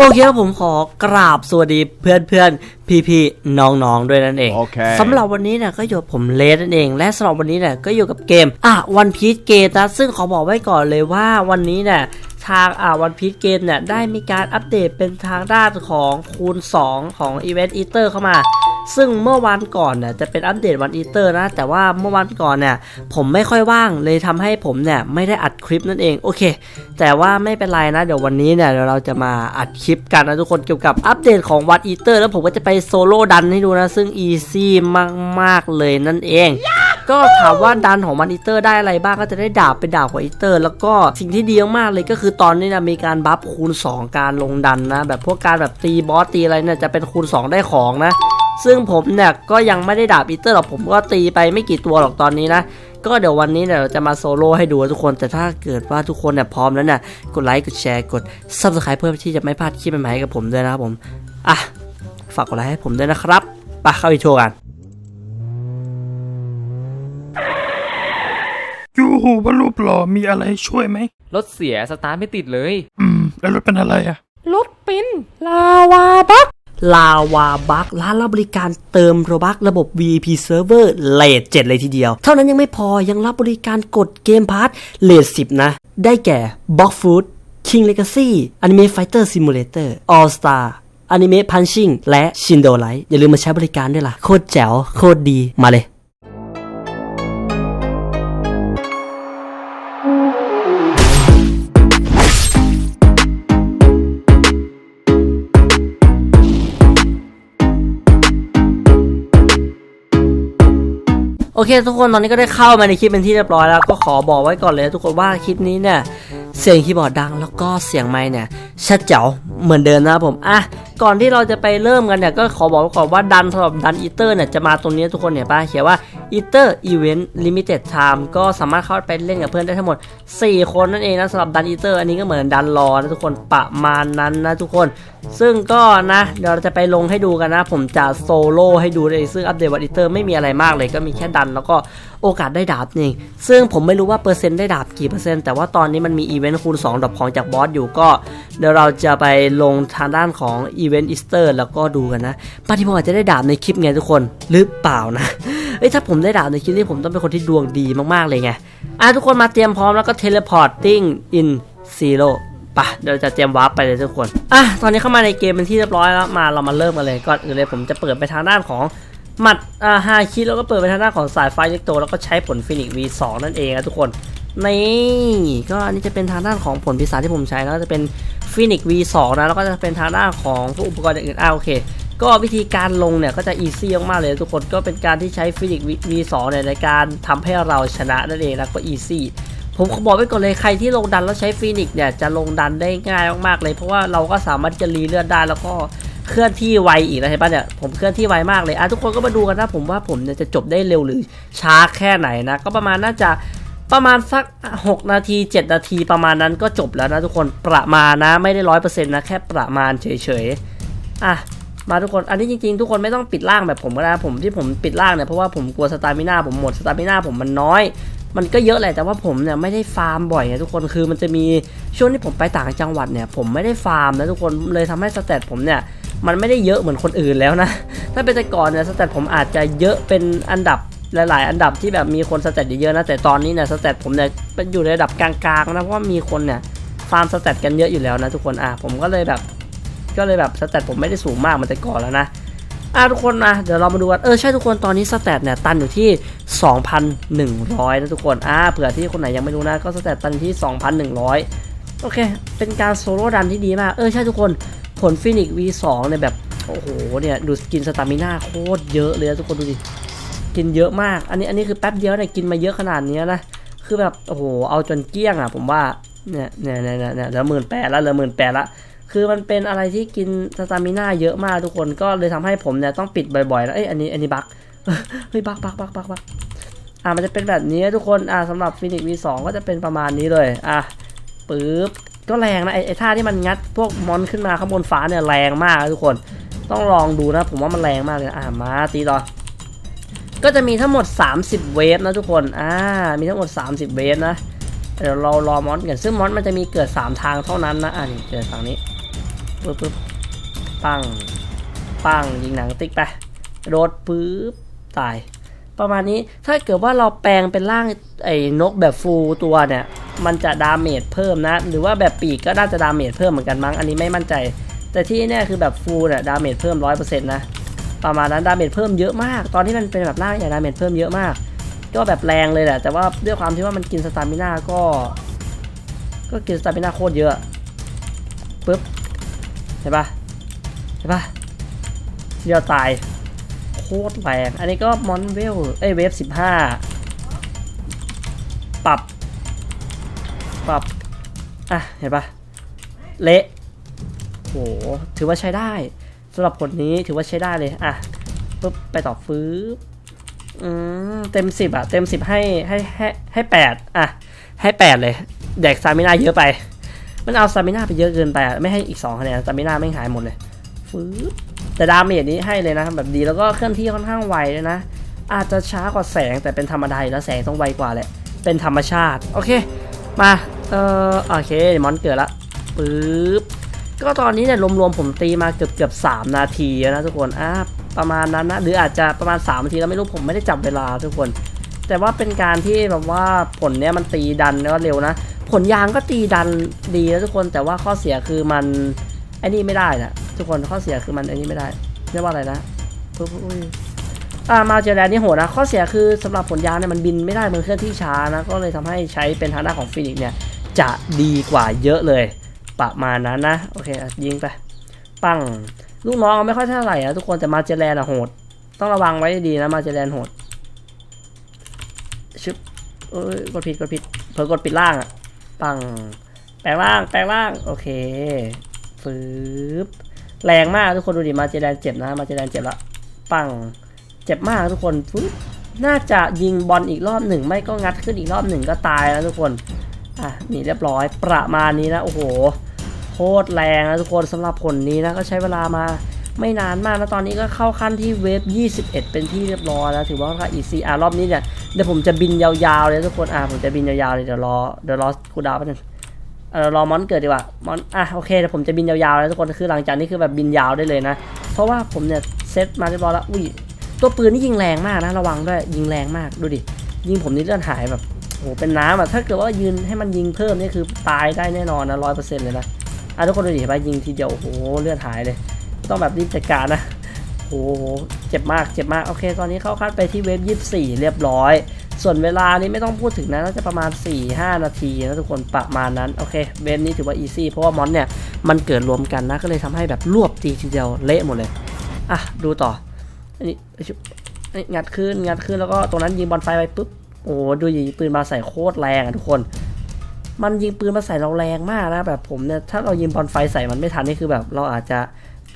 โอเคครับผมขอกราบสวัสดีเพื่อนเพื่อน พี่พี่ๆน้องๆด้วยนั่นเองโอเคสำหรับวันนี้เนี่ยก็อยู่กับผมเลสนั่นเอง และสำหรับวันนี้เนี่ยก็อยู่กับเกมอะวันพี e เกมนะซึ่งขอบอกไว้ก่อนเลยว่าวันนี้เนี่ยทางอ่าวันพี e เกมเนี่ยได้มีการอัปเดตเป็นทางด้านของคูณ 2 ของ Event Eater เข้ามา ซึ่งเมื่อวันก่อนเนี่ยจะเป็นอัปเดตวันอีเตอร์นะ แต่ว่าเมื่อวันก่อนเนี่ยผมไม่ค่อยว่างเลยทำให้ผมเนี่ยไม่ได้อัดคลิปนั่นเองโอเค แต่ว่าไม่เป็นไรนะ เดี๋ยววันนี้เนี่ยเดี๋ยวเราจะมาอัดคลิปกันนะทุกคนเกี่ยวกับอัปเดตของวันอีเตอร์แล้วผมก็จะไปโซโล่ดันให้ดูนะ ซึ่งอีซี่มาก ๆ เลยนั่นเอง ก็ถามว่าดันของมันอีเตอร์ได้อะไรบ้างก็จะได้ดาบเป็นดาบของอีเตอร์ แล้วก็สิ่งที่ดีมากๆเลยก็คือตอนนี้นะมีการบัฟคูณ 2 การลงดันนะ แบบพวกการแบบตีบอสตีอะไรเนี่ยจะเป็นคูณ 2 ได้ของนะ ซึ่งผมเนี่ยก็ยังไม่ได้ดาบอีเตอร์หรอกผมก็ตีไปไม่กี่ตัวหรอกตอนนี้นะก็เดี๋ยววันนี้เนี่ยเราจะมาโซโล่ให้ดูนะทุกคน แต่ถ้าเกิดว่าทุกคนเนี่ยพร้อมแล้วเนี่ยกดไลค์กดแชร์กด subscribe เพื่อที่จะไม่พลาดคลิปใหม่ๆให้กับผมด้วยนะครับผม อะฝากกดไลค์ให้ผมด้วยนะครับไปเข้าไปโชว์กันยูหูว่ารูปหล่อมีอะไรช่วยไหม รถเสียสตาร์ทไม่ติดเลย อืม แล้วรถเป็นอะไรอะรถเป็นลาวาบักลาวาบักร้านรับบริการเติมโรบักระบบ VIP Server เลท7เลยทีเดียว เท่านั้นยังไม่พอยังรับบริการกดเกมพาร์ทเลท10 นะ ได้แก่ Box Food King Legacy Anime Fighter Simulator All Star Anime Punching และ Shindo Light อย่าลืมมาใช้บริการด้วยล่ะ โคตรแจ๋ว โคตรดีมาเลยโอเคทุกคนตอนนี้ก็ได้เข้ามาในคลิปเป็นที่เรียบร้อยแล้วก็ขอบอกไว้ก่อนเลยทุกคนว่าคลิปนี้เนี่ยเสียงคีย์บอร์ดดังแล้วก็เสียงไมค์เนี่ยชัดเจ๋วเหมือนเดิมนะครับผมอะ ก่อนที่เราจะไปเริ่มกันเนี่ยก็ขอบอกก่อนว่าดันสำหรับดันอีเตอร์เนี่ยจะมาตรงนี้ทุกคนเนี่ยป้าเขียนว่า อีเตอร์อีเวนต์ลิมิเต็ดไทม์ก็สามารถเข้าไปเล่นกับเพื่อนได้ทั้งหมด 4 คนนั่นเองนะสำหรับดันอีเตอร์อันนี้ก็เหมือนดันรอนะทุกคนประมาณนั้นนะทุกคน ซึ่งก็นะ เดี๋ยวเราจะไปลงให้ดูกันนะ ผมจะโซโล่ให้ดูเลยซึ่งอัปเดตวันอีเตอร์ไม่มีอะไรมากเลยก็มีแค่ดันแล้วก็โอกาสได้ดาบนี่เองซึ่งผมไม่รู้ว่าเปอร์เซ็นต์ได้ดาบกี่เปอร์เซ็นต์แต่ว่าตอนนี้มันมีอีเวนต์คูณ2ดอกของจากบอสอยู่ก็ เดี๋ยวเราจะไปลงทางด้านของอีเวนต์อีสเตอร์แล้วก็ดูกันนะบางทีผมอาจจะได้ดาบในคลิปไงทุกคนหรือเปล่านะ เอ้ยถ้าผมได้ดาบในคลิปนี้ผมต้องเป็นคนที่ดวงดีมากๆเลยไงอะทุกคนมาเตรียมพร้อมแล้วก็เทเลพอร์ตติ้งอินซีโร่ปะเดี๋ยวจะเตรียมวาร์ปไปเลยทุกคน อะ ตอนนี้เข้ามาในเกมเป็นที่เรียบร้อยแล้ว มาเรามาเริ่มกันเลย ก่อนอื่นเลยผมจะเปิดไปทางด้านของหมัดอ่าฮาคิแล้วก็เปิดไปทางด้านของสายไฟเล็กโต แล้วก็ใช้ผลฟินิก V2 นั่นเองนะทุกคน นี่ ก็อันนี้จะเป็นทางด้านของผลพิศาจที่ผมใช้แล้วจะเป็นฟินิก V2 นะ แล้วก็จะเป็นทางด้านของพวกอุปกรณ์อย่างอื่นอ่าโอเค ก็วิธีการลงเนี่ยก็จะอีซี่มากเลยทุกคนก็เป็นการที่ใช้ฟินิก V2 เนี่ยในการทำให้เราชนะนั่นเองนะก็อีซี่ผมขอบอกไว้ก่อนเลยใครที่ลงดันแล้วใช้ฟินิกเนี่ยจะลงดันได้ง่ายมากๆเลย เพราะว่าเราก็สามารถจะรีเลือดได้แล้วก็เคลื่อนที่ไวอีกนะเห็นปะเนี่ยผมเคลื่อนที่ไวมากเลยอะทุกคนก็มาดูกันนะผมว่าผมเนี่ยจะจบได้เร็วหรือช้าแค่ไหนนะ ก็ประมาณน่าจะประมาณสัก 6 นาที 7 นาทีประมาณนั้นก็จบแล้วนะทุกคนประมาณนะไม่ได้ร้อยเปอร์เซ็นต์นะแค่ประมาณเฉยๆอะ มาทุกคนอันนี้จริงๆ ทุกคนไม่ต้องปิดล่างแบบผมก็ได้ผมที่ผมปิดล่างเนี่ยเพราะว่าผมกลัวสตามิน่าผมหมดสตามิน่าผมมันน้อย มันก็เยอะแหละแต่ว่าผมเนี่ยไม่ได้ฟาร์มบ่อยไงทุกคนคือมันจะมีช่วงที่ผมไปต่างจังหวัดเนี่ย ผมไม่ได้ฟาร์มนะทุกคนเลยทำให้สเตตผมเนี่ยมันไม่ได้เยอะเหมือนคนอื่นแล้วนะ ถ้าเป็นแต่ก่อนเนี่ยสเตตผมอาจจะเยอะเป็นอันดับหลาย ๆ อันดับที่แบบมีคนสเตตเยอะนะแต่ตอนนี้เนี่ยสเตตผมเนี่ยเป็นอยู่ในระดับกลางๆนะเพราะว่ามีคนเนี่ยฟาร์มสเตตกันเยอะอยู่แล้วนะทุกคนอะผมก็เลยแบบ ก็เลยแบบสเตตผมไม่ได้สูงมากมือนแต่ก่อนแล้วนะอะทุกคนนะเดี๋ยวเรามาดูกันเออใช่ทุกคนตอนนี้สเตตเนี่ยตันอยู่ที่ 2,100นะทุกคนอ่าเผื่อที่คนไหนยังไม่รู้นะก็สเตตตันอยู่ที่ 2,100 โอเค เป็นการโซโล่ดันที่ดีมาก เออใช่ทุกคนผลฟินิก V2 เนี่ยแบบโอ้โหเนี่ยดูสกินสตามิน่าโคตรเยอะเลยนะทุกคนดูดิกินเยอะมาก อันนี้อันนี้คือแป๊บเดียวเนี่ยกินมาเยอะขนาดนี้นะคือแบบโอ้โหเอาจนเกลี้ยงอะผมว่าเนี่ยเนี่ยเนี่ยเนี่ยเหลือหมื่นแปดแล้วเหลือหมื่นแปดละ คือมันเป็นอะไรที่กินสตามิน่าเยอะมากทุกคนก็เลยทำให้ผมเนี่ยต้องปิดบ่อยๆแล้วเอ้ยอันนี้อันนี้บักเฮ้ยบักบักบักบักบักอะมันจะเป็นแบบนี้ทุกคนอะสำหรับฟินิก V2 ก็จะเป็นประมาณนี้เลยอะปึ๊บก็แรงนะไอ้ไอ้ท่าที่มันงัดพวกมอนขึ้นมาข้างบนฟ้าเนี่ยแรงมากทุกคน ต้องลองดูนะ ผมว่ามันแรงมากเลยอะมาตีต่อก็จะมีทั้งหมด 30 เวฟนะทุกคนอ่ามีทั้งหมด 30 เวฟนะเดี๋ยวเรารอมอนกันซึ่งมอนมันจะมีเกิด 3 ทางเท่านั้นนะอ่านี่เกิดทางนี้ ปึ๊บปึ๊บปัง ปัง ยิงหนังติ๊กไประโดดปึ๊บ ตาย ประมาณนี้ ถ้าเกิดว่าเราแปลงเป็นร่างไอ้นกแบบฟูลตัวเนี่ย มันจะดาเมจเพิ่มนะ หรือว่าแบบปีกก็น่าจะดาเมจเพิ่มเหมือนกันมั้ง อันนี้ไม่มั่นใจ แต่ที่เนี่ยคือแบบฟูลเนี่ยดาเมจเพิ่มร้อยเปอร์เซ็นต์นะ ประมาณนั้นดาเมจเพิ่มเยอะมาก ตอนที่มันเป็นแบบร่างใหญ่ดาเมจเพิ่มเยอะมาก ก็แบบแรงเลยแหละ แต่ว่าด้วยความที่ว่ามันกินสตามิน่าก็ ก็กินสตามิน่าโคตรเยอะปึ๊บ เห็นปะเห็นปะเดียวตาย โคตรแรงอันนี้ก็มอนเวลเอ้ยเวฟสิบห้าปรับ ปรับ อะ เห็นปะเละโห ถือว่าใช้ได้สำหรับผลนี้ถือว่าใช้ได้เลย อะปุ๊บไปต่อฟื้บอืมเต็มสิบอะเต็มสิบให้ให้ให้ให้แปดอะ ให้แปดเลย แดกซามินาเยอะไป มันเอาซามิน่าไปเยอะเกินไปไม่ให้อีกสองคะแนนซามิน่าไม่หายหมดเลยฟื้บแต่ดาเมจนี้ให้เลยนะแบบดีแล้วก็เคลื่อนที่ค่อนข้างไวเลยนะ อาจจะช้ากว่าแสงแต่เป็นธรรมดาแล้วแสงต้องไวกว่าแหละ เป็นธรรมชาติ โอเค มาเอ่อโอเคมอนเกิดละปึ๊บก็ตอนนี้เนี่ยรวมๆผมตีมาเกือบเกือบสามนาทีแล้วนะทุกคนอะประมาณนั้นนะหรืออาจจะประมาณ3นาทีแล้วไม่รู้ผมไม่ได้จับเวลาทุกคน แต่ว่าเป็นการที่แบบว่าผลเนี้ยมันตีดันแล้วเร็วนะ ผลยางก็ตีดันดีนะทุกคนแต่ว่าข้อเสียคือมันไอ้นี่ไม่ได้นะทุกคนข้อเสียคือมันไอ้นี่ไม่ได้เรียกว่าอะไรนะปุ๊บอุ้ยอ่ามาเจอแดนนี่โหดนะข้อเสียคือสำหรับผลยางเนี่ยมันบินไม่ได้มันเคลื่อนที่ช้านะก็เลยทำให้ใช้เป็นทางด้านของฟินิกซ์เนี่ยจะดีกว่าเยอะเลยประมาณนั้นนะโอเคยิงไปปังลูกน้องไม่ค่อยเท่าไหร่นะทุกคนแต่มาเจแลนอะโหด ต้องระวังไว้ดีนะมาเจแลนโหดชึบเอ้ยกดผิดกดผิดเผลอกดปิดล่างอะ ปัง แปลงร่าง แปลงร่าง โอเคฟืบแรงมากทุกคนดูดิ มาเจแดนเจ็บนะ มาเจแดนเจ็บละ ปัง เจ็บมากทุกคนฟืบน่าจะยิงบอลอีกรอบหนึ่ง ไม่ก็งัดขึ้นอีกรอบหนึ่งก็ตายแล้วทุกคน อะนี่เรียบร้อย ประมาณนี้นะ โอ้โห โคตรแรงนะทุกคนสำหรับผลนี้นะ ก็ใช้เวลามา ไม่นานมากนะตอนนี้ก็เข้าขั้นที่เวฟ 21 เป็นที่เรียบร้อยแล้วถือว่าค่อนข้างอีซีอะรอบนี้เนี่ยเดี๋ยวผมจะบินยาวๆเลยทุกคนอะผมจะบินยาวๆเลยเดี๋ยวรอเดี๋ยวรอคูดาวน์แป๊บนึงเออรอมอนเกิดดีกว่ามอนอะโอเคเดี๋ยวผมจะบินยาวๆแล้วทุกคนคือหลังจากนี้คือแบบบินยาวได้เลยนะ เพราะว่าผมเนี่ยเซตมาเรียบร้อยแล้วอุ้ยตัวปืนนี่ยิงแรงมากนะระวังด้วยยิงแรงมากดูดิยิงผมนี่เลือดหายแบบโหเป็นน้ำอะถ้าเกิดว่ายืนให้มันยิงเพิ่มนี่คือตายได้แน่นอนนะร้อยเปอร์เซ็นต์เลยนะอะทุกคนดูดิไปยิงทีเดียวโอ้โหเลือดหายเลย ต้องแบบรีบจัดการนะโอ้โหเจ็บมากเจ็บมากโอเค ตอนนี้เข้าคัดไปที่เวฟยี่สี่เรียบร้อย ส่วนเวลานี้ไม่ต้องพูดถึงนะน่าจะประมาณ 4-5 นาทีนะทุกคนประมาณนั้นโอเคเวฟนี้ถือว่าอีซี่เพราะว่ามอนเนี่ยมันเกิดรวมกันนะก็เลยทำให้แบบรวบตีทีเดียวเละหมดเลยอะดูต่ออันนี้งัดขึ้นงัดขึ้นแล้วก็ตรงนั้นยิงบอลไฟไปปุ๊บโอ้โหดูยิงปืนมาใส่โคตรแรงอะทุกคน มันยิงปืนมาใส่เราแรงมากนะแบบผมเนี่ยถ้าเรายิงบอลไฟใส่มันไม่ทันนี่คือแบบเราอาจจะ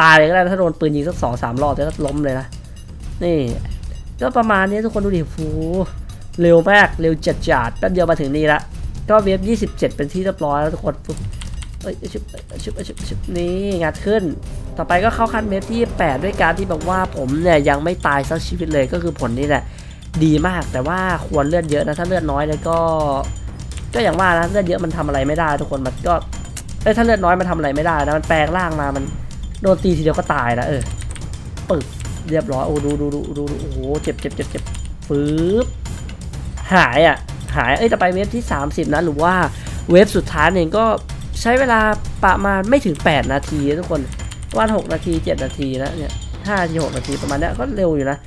ตายเลยก็ได้ถ้าโดนปืนยิงสักสองสามรอบจะล้มเลยนะ นี่ ก็ประมาณนี้ทุกคนดูดิฟูเร็วมากเร็วจัดจัดแป๊บเดียวมาถึงนี่ละก็เวฟ27 เป็นที่เรียบร้อยแล้วทุกคนปุ๊บเอ้ยชุบชุบชุบชุบนี่งัดขึ้น ต่อไปก็เข้าขั้นเวฟที่ 8 ด้วยการที่แบบว่าผมเนี่ยยังไม่ตายสักชีวิตเลยก็คือผลนี่แหละดีมากแต่ว่าควรเลือดเยอะนะถ้าเลือดน้อยเลยก็ ก็อย่างว่านะเลือดเยอะมันทำอะไรไม่ได้ ทุกคนมันก็เอ้ยถ้าเลือดน้อยมันทำอะไรไม่ได้นะมันแปลงร่างมามัน โดนตีทีเดียวก็ตายนะเออปึกเรียบร้อยโอ้ดูดูดูดูดูโอ้โหเจ็บเจ็บเจ็บเจ็บฟืบหายอะหายเอ้ยแต่ไปเวฟที่ 30 นะ หรือว่าเวฟสุดท้ายเนี่ยก็ใช้เวลาประมาณไม่ถึง 8 นาทีทุกคนประมาณ6นาที 7 นาทีนะเนี่ย5นาที6นาทีประมาณนี้ก็เร็วอยู่นะ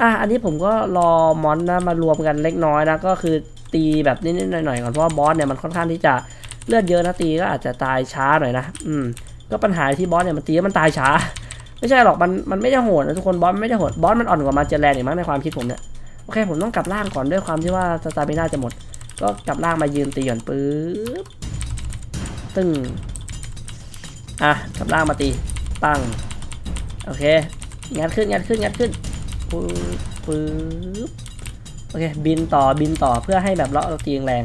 อะอันนี้ผมก็รอมอนนะมารวมกันเล็กน้อยนะก็คือตีแบบนิดๆหน่อยๆก่อนเพราะว่าบอสเนี่ยมันค่อนข้างที่จะเลือดเยอะนะตีก็อาจจะตายช้าหน่อยนะ อืม ก็ปัญหาที่บอสเนี่ยมันตีแล้วมันตายช้า ไม่ใช่หรอกมันมันไม่ได้โหดนะทุกคนบอสไม่ได้โหดบอสมันอ่อนกว่ามาเจอแลนด์อีกมั้งในความคิดผมเนี่ยโอเคผมต้องกลับล่างก่อนด้วยความที่ว่าสตาร์มิน่าจะหมด ก็กลับล่างมายืนตีก่อนปึ๊บตึ้งอะกลับล่างมาตีปังโอเคงัดขึ้นงัดขึ้นงัดขึ้นปึ๊บโอเคบินต่อบินต่อเพื่อให้แบบเราเราตีแรง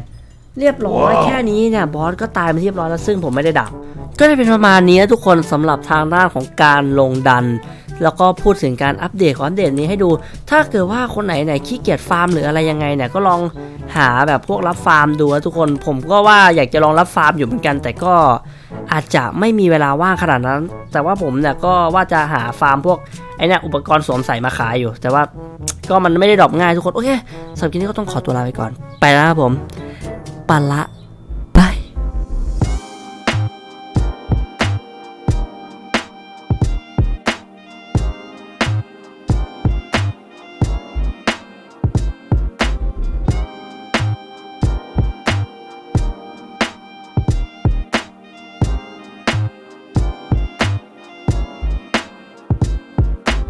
เรียบร้อยว้าวแค่นี้เนี่ยบอสก็ตายไปที่เรียบร้อยแล้วซึ่งผมไม่ได้ดักก็จะเป็นประมาณนี้นะทุกคนสำหรับทางด้านของการลงดัน แล้วก็พูดถึงการอัปเดตของอัปเดตนี้ให้ดู ถ้าเกิดว่าคนไหนไหนขี้เกียจฟาร์มหรืออะไรยังไงเนี่ยก็ลองหาแบบพวกรับฟาร์มดูนะทุกคนผมก็ว่าอยากจะลองรับฟาร์มอยู่เหมือนกัน แต่ก็อาจจะไม่มีเวลาว่างขนาดนั้น แต่ว่าผมเนี่ยก็ว่าจะหาฟาร์มพวกไอ้เนี่ยอุปกรณ์สวมใส่มาขายอยู่ แต่ว่าก็มันไม่ได้ดรอปง่ายทุกคน โอเคสำหรับคลิปนี้ก็ต้องขอตัวลาไปก่อน ไปแล้วครับผม ปะละ